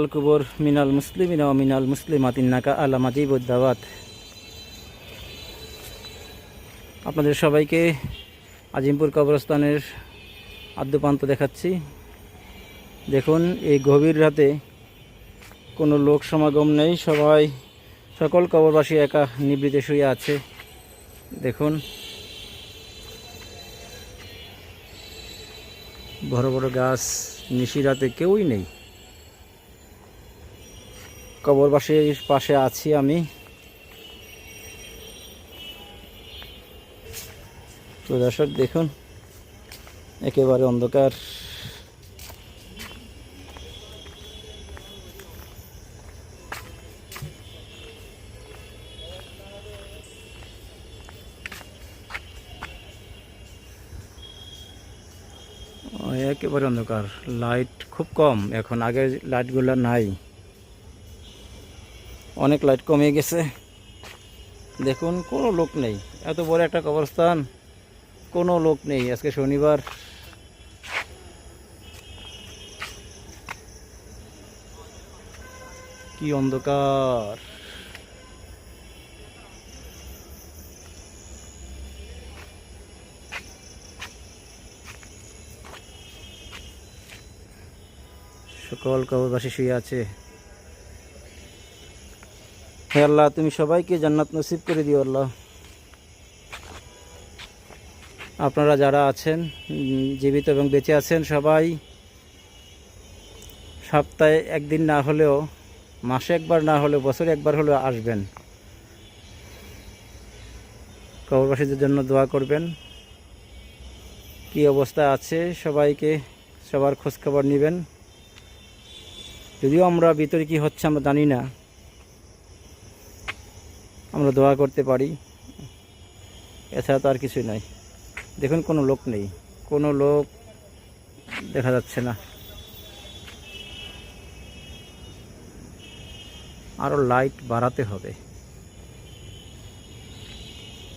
আলকুবর মিনাল মুসলিমিনা ও মিনাল মুসলিমাতিন নাকা আলা মাজিবুদ্দাওয়াত আপনাদের সবাইকে আজিমপুর কবরস্থানের আদ্যপান্ত দেখাচ্ছি। দেখুন, এই গভীর রাতে কোনো লোক সমাগম নেই, সবাই সকল কবরবাসী একা নিবৃতে শুয়ে আছে। দেখুন, বড় বড় গাছ নিশি রাতে কেউই নেই। কবরবাসীর পাশে আছি আমি। তো দর্শক, দেখুন, একেবারে অন্ধকার। একেবারে অন্ধকার। লাইট খুব কম। এখন আগের লাইটগুলো নাই। অনেক লাইট কমে গেছে। দেখুন, কোনো লোক নেই। এত বড় একটা কবরস্থান, কোনো লোক নেই আজকে শনিবার। কি অন্ধকার। সকল কবরবাসী শুয়ে আছে। হে আল্লাহ, তুমি সবাইকে জান্নাত নসিব করে দিও আল্লাহ। আপনারা যারা আছেন জীবিত এবং বেঁচে আছেন সবাই, সপ্তাহে একদিন না হলেও, মাসে একবার না হলেও, বছরে একবার হলেও আসবেন। কবরবাসীদের জন্য দোয়া করবেন। কি অবস্থা আছে সবাইকে, সবার খোঁজখবর নেবেন। যদিও আমরা ভিতরে কি হচ্ছে, আমরা জানি না। আমরা দোয়া করতে পারি। এছাড়া তো আর কিছুই নাই। দেখুন, কোনো লোক নেই। কোনো লোক দেখা যাচ্ছে না। আরও লাইট বাড়াতে হবে।